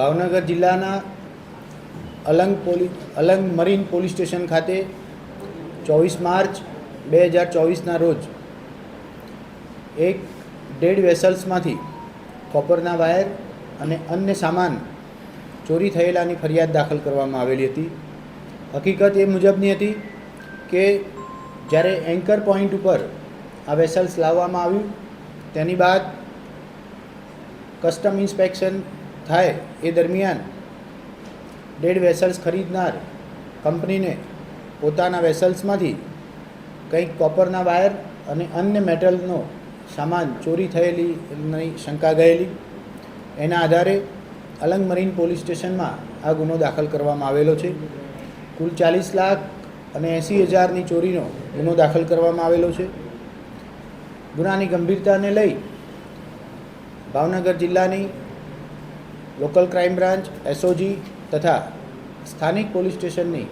ભાવનગર જિલ્લાના Alang police Alang marine police station ખાતે ચોવીસ માર્ચ બે હજાર ચોવીસના રોજ એક ડેડ વેસલ્સમાંથી કોપરના વાયર અને અન્ય સામાન ચોરી થયેલાની ફરિયાદ દાખલ કરવામાં આવેલી હતી. હકીકત એ મુજબની હતી કે જ્યારે એન્કર પોઈન્ટ ઉપર આ વેસલ્સ લાવવામાં આવ્યું, તેની બાદ કસ્ટમ ઇન્સ્પેક્શન થાય એ દરમિયાન ડેડ વેસલ્સ ખરીદનાર કંપનીને પોતાના વેસલ્સમાંથી કંઈક કોપરના વાયર અને અન્ય મેટલનો સામાન ચોરી થયેલીની શંકા ગયેલી. એના આધારે અલંગ મરીન પોલીસ સ્ટેશનમાં આ ગુનો દાખલ કરવામાં આવેલો છે. કુલ ચાલીસ લાખ અને એંસી હજારની ચોરીનો ગુનો દાખલ કરવામાં આવેલો છે. ગુનાની ગંભીરતાને લઈ ભાવનગર જિલ્લાની લોકલ ક્રાઇમ બ્રાન્ચ એસઓજી તથા સ્થાનિક પોલીસ સ્ટેશનની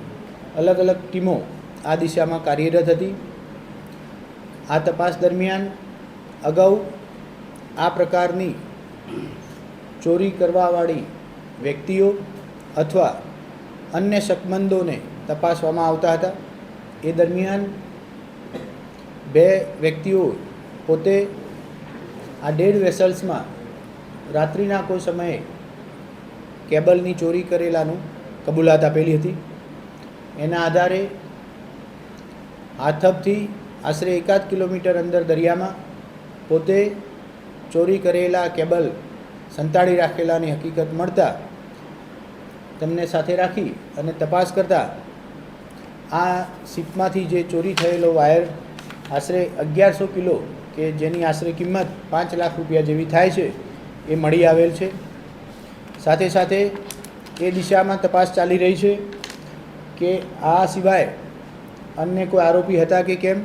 અલગ અલગ ટીમો આ દિશામાં કાર્યરત હતી. આ તપાસ દરમિયાન અગાઉ આ પ્રકારની ચોરી કરવાવાળી વ્યક્તિઓ અથવા અન્ય શકમંદોને તપાસવામાં આવતા હતા. એ દરમિયાન બે વ્યક્તિઓ પોતે આ ડેડ વેસલ્સમાં રાત્રિના કોઈ સમયે કેબલની ચોરી કરેલાનું કબૂલાત આપેલી હતી. એના આધારે હાથબથી આશરે એકાદ કિલોમીટર અંદર દરિયામાં પોતે ચોરી કરેલા કેબલ સંતાડી રાખેલાની હકીકત મળતા તેમને સાથે રાખી અને તપાસ કરતાં આ શીપમાંથી જે ચોરી થયેલો વાયર આશરે અગિયારસો કિલો કે જેની આશરે કિંમત પાંચ લાખ રૂપિયા જેવી થાય છે એ મળી આવેલ છે. સાથે સાથે એ દિશામાં તપાસ ચાલી રહી છે કે આ સિવાય અન્ય કોઈ આરોપી હતા કે કેમ?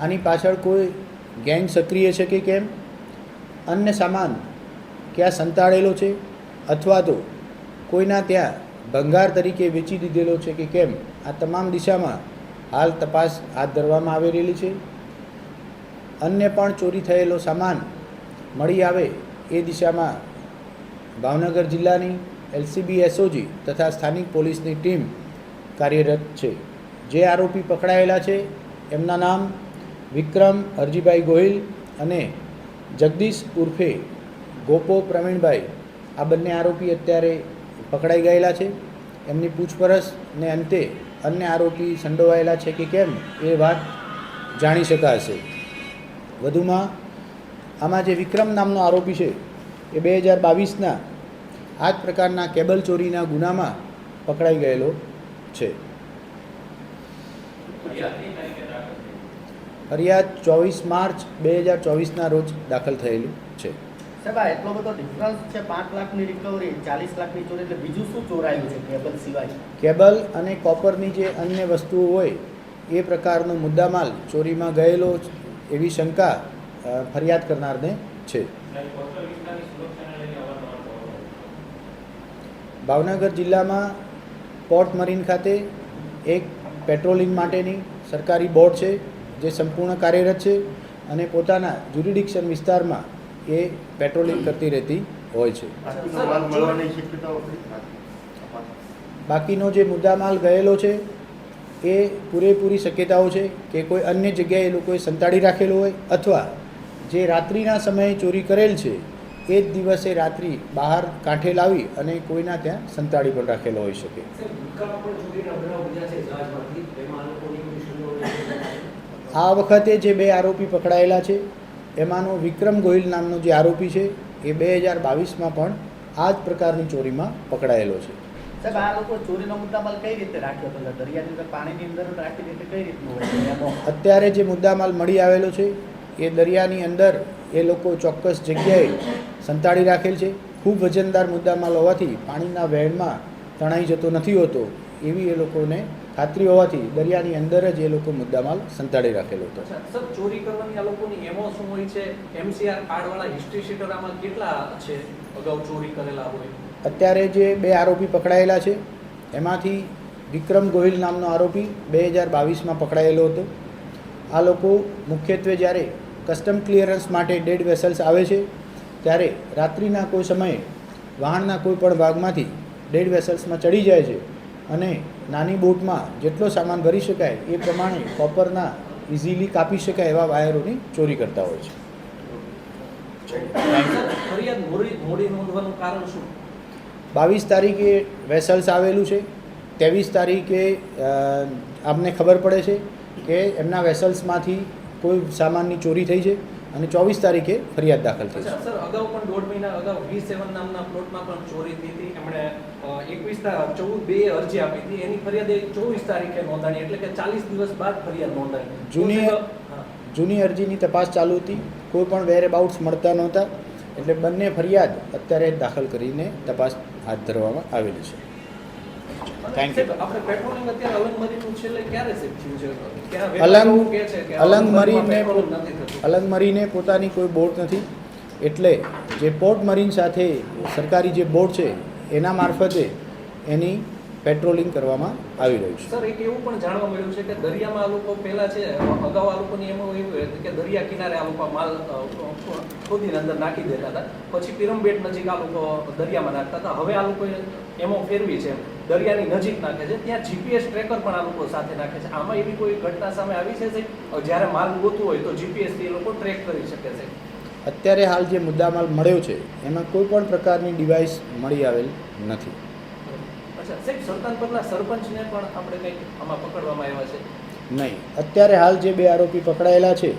આની પાછળ કોઈ ગેંગ સક્રિય છે કે કેમ? અન્ય સામાન ક્યાં સંતાડેલો છે અથવા તો કોઈના ત્યાં ભંગાર તરીકે વેચી દીધેલો છે કે કેમ? આ તમામ દિશામાં હાલ તપાસ હાથ ધરવામાં આવી રહેલી છે. અન્ય પણ ચોરી થયેલો સામાન મળી આવે એ દિશામાં ભાવનગર જિલ્લાની એલસીબી એસઓજી તથા સ્થાનિક પોલીસની ટીમ કાર્યરત છે. જે આરોપી પકડાયેલા છે, એમના નામ વિક્રમ હરજીભાઈ ગોહિલ અને જગદીશ ઉર્ફે ગોપો પ્રવીણભાઈ. આ બંને આરોપી અત્યારે પકડાઈ ગયેલા છે. એમની પૂછપરછને અંતે અન્ય આરોપી સંડોવાયેલા છે કે કેમ એ વાત જાણી શકાશે. વધુમાં, આમાં જે વિક્રમ નામનો આરોપી છે, એ બે હજાર બાવીસના આ જ પ્રકારના કેબલ ચોરીના ગુનામાં પકડાઈ ગયેલો છે. ફરિયાદ ચોવીસ માર્ચ બે હજાર ચોવીસના રોજ દાખલ થયેલું છે. સાહેબ એટલો બધો ડિફરન્સ છે પાંચ લાખની રિકવરી ચાલીસ લાખની ચોરી એટલે બીજું શું ચોરાયું છે કેબલ સિવાય? કેબલ અને કોપરની જે અન્ય વસ્તુઓ હોય એ પ્રકારનો મુદ્દામાલ ચોરીમાં ગયેલો એવી શંકા ફરિયાદ કરનારને છે. ભાવનગર જિલ્લામાં પોર્ટ મરીન ખાતે એક પેટ્રોલિંગ માટેની સરકારી બોર્ડ છે જે સંપૂર્ણ કાર્યરત છે અને પોતાના જ્યુરિડિક્શન વિસ્તારમાં એ પેટ્રોલિંગ કરતી રહેતી હોય છે. બાકીનો જે મુદ્દામાલ ગયેલો છે એ પૂરેપૂરી શક્યતાઓ છે કે કોઈ અન્ય જગ્યાએ એ લોકોએ સંતાડી રાખેલો હોય અથવા જે રાત્રિના સમયે ચોરી કરેલ છે એ જ દિવસે રાત્રિ બહાર કાંઠે લાવી અને કોઈના ત્યાં સંતાડી પણ રાખેલો હોઈ શકે. આ વખતે જે બે આરોપી પકડાયેલા છે એમાંનો વિક્રમ ગોહિલ નામનો જે આરોપી છે એ બે હજાર બાવીસમાં પણ આ જ પ્રકારની ચોરીમાં પકડાયેલો છે. સાહેબ આ લોકો ચોરીનો મુદ્દામાલ કઈ રીતે રાખ્યો હતો દરિયાની અંદર પાણીની અંદર રાખી રીતે કઈ રીતનું હોય? છે એનો અત્યારે જે મુદ્દામાલ મળી આવેલો છે એ દરિયાની અંદર એ લોકો ચોક્કસ જગ્યાએ સંતાડી રાખેલ છે. ખૂબ વજનદાર મુદ્દામાલ હોવાથી પાણીના વહેણમાં તણાઈ જતો નથી હોતો. એવી એ લોકોને ખાતરી હોવાથી દરિયાની અંદર જ એ લોકો મુદ્દામાલ સંતાડી રાખેલો હતો. સર ચોરી કરવાની આ લોકોની એમો શું હોય છે? એમસીઆર કાર્ડવાળા હિસ્ટ્રી શીટર આમાં કેટલા છે? અગાઉ ચોરી કરેલા હોય? અત્યારે જે બે આરોપી પકડાયેલા છે એમાંથી વિક્રમ ગોહિલ નામનો આરોપી બે હજાર બાવીસમાં પકડાયેલો હતો. આ લોકો મુખ્યત્વે જ્યારે કસ્ટમ ક્લિયરન્સ માટે ડેડ વેસલ્સ આવે છે ત્યારે રાત્રિના કોઈ સમયે વાહનના કોઈ પણ ભાગમાંથી ડેડ વેસલ્સમાં ચડી જાય છે અને નાની બોટમાં જેટલો સામાન ભરી શકાય એ પ્રમાણે કોપરના ઇઝીલી કાપી શકાય એવા વાયરોની ચોરી કરતા હોય છે. બાવીસ તારીખે વેસલ્સ આવેલું છે. ત્રેવીસ તારીખે આપને ખબર પડે છે કે એમના વેસલ્સમાંથી કોઈ સામાનની ચોરી થઈ છે. અને ચોવીસ તારીખે ફરિયાદ દાખલ થઈ છે. સર અગાઉ પણ દોઢ મહિના અગાઉ વી સેવન નામના પ્લોટમાં પણ ચોરી થઈ હતી. એમણે એકવીસ ચૌદ બે અરજી આપી હતી. એની ફરિયાદ ચોવીસ તારીખે નોંધાણી એટલે કે ચાલીસ દિવસ બાદ ફરિયાદ નોંધાણી. જૂની-. જૂની અરજીની તપાસ ચાલુ હતી. કોઈ પણ વેરબાઉટ્સ મળતા નહોતા. એટલે બંને ફરિયાદ અત્યારે દાખલ કરીને તપાસ હાથ ધરવામાં આવેલી છે. અને યુ ત્યાં અલંગ મરીને થતું. અલંગમરીને પોતાની કોઈ બોટ નથી. એટલે જે પોર્ટ મરીન સાથે સરકારી જે બોટ છે એના મારફતે એની પેટ્રોલિંગ કરવામાં આવી રહ્યું છે. સર એક એવું પણ જાણવા મળ્યું છે કે દરિયામાં આ લોકો પહેલા છે અગાઉ આ લોકોની એમાં એવું કે દરિયા કિનારે આ લોકો માલ ખોદીને અંદર નાખી દેતા હતા. પછી પિરમબેટ નજીક આ લોકો દરિયામાં નાખતા હતા. હવે આ લોકો એમો ફેરવી છે દરિયાની નજીક નાખે છે. ત્યાં જીપીએસ ટ્રેકર પણ આ લોકો સાથે નાખે છે. આમાં એવી કોઈ ઘટના સામે આવી છે? જ્યારે માલ ગોતું હોય તો જીપીએસથી એ લોકો ટ્રેક કરી શકે છે. અત્યારે હાલ જે મુદ્દામાલ મળ્યો છે એમાં કોઈ પણ પ્રકારની ડિવાઇસ મળી આવેલ નથી. સાહેબ સરપંચને પણ આપણે કંઈક આમાં પકડવામાં આવ્યા છે? નહીં. અત્યારે હાલ જે બે આરોપી પકડાયેલા છે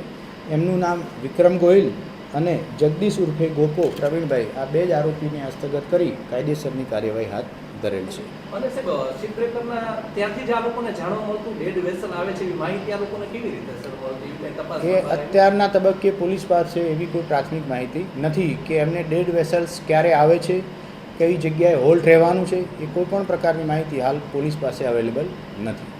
એમનું નામ વિક્રમ ગોહિલ અને જગદીશ ઉર્ફે ગોપો પ્રવીણભાઈ આ બે જ આરોપીને હસ્તગત કરી કાયદેસરની કાર્યવાહી હાથ ધરેલ છે. અને સાહેબ શિપ ત્યાંથી જ આ લોકોને જાણવા મળતું ડેડ વેસલ આવે છે એવી માહિતી આ લોકોને કેવી રીતે સર મળતી? એવી કંઈ તપાસ એ અત્યારના તબક્કે પોલીસ પાસે એવી કોઈ પ્રાથમિક માહિતી નથી કે એમને ડેડ વેસલ્સ ક્યારે આવે છે કઈ જગ્યાએ હોલ્ટ રહેવાનું છે એ કોઈ પણ પ્રકારની માહિતી હાલ પોલીસ પાસે અવેલેબલ નથી.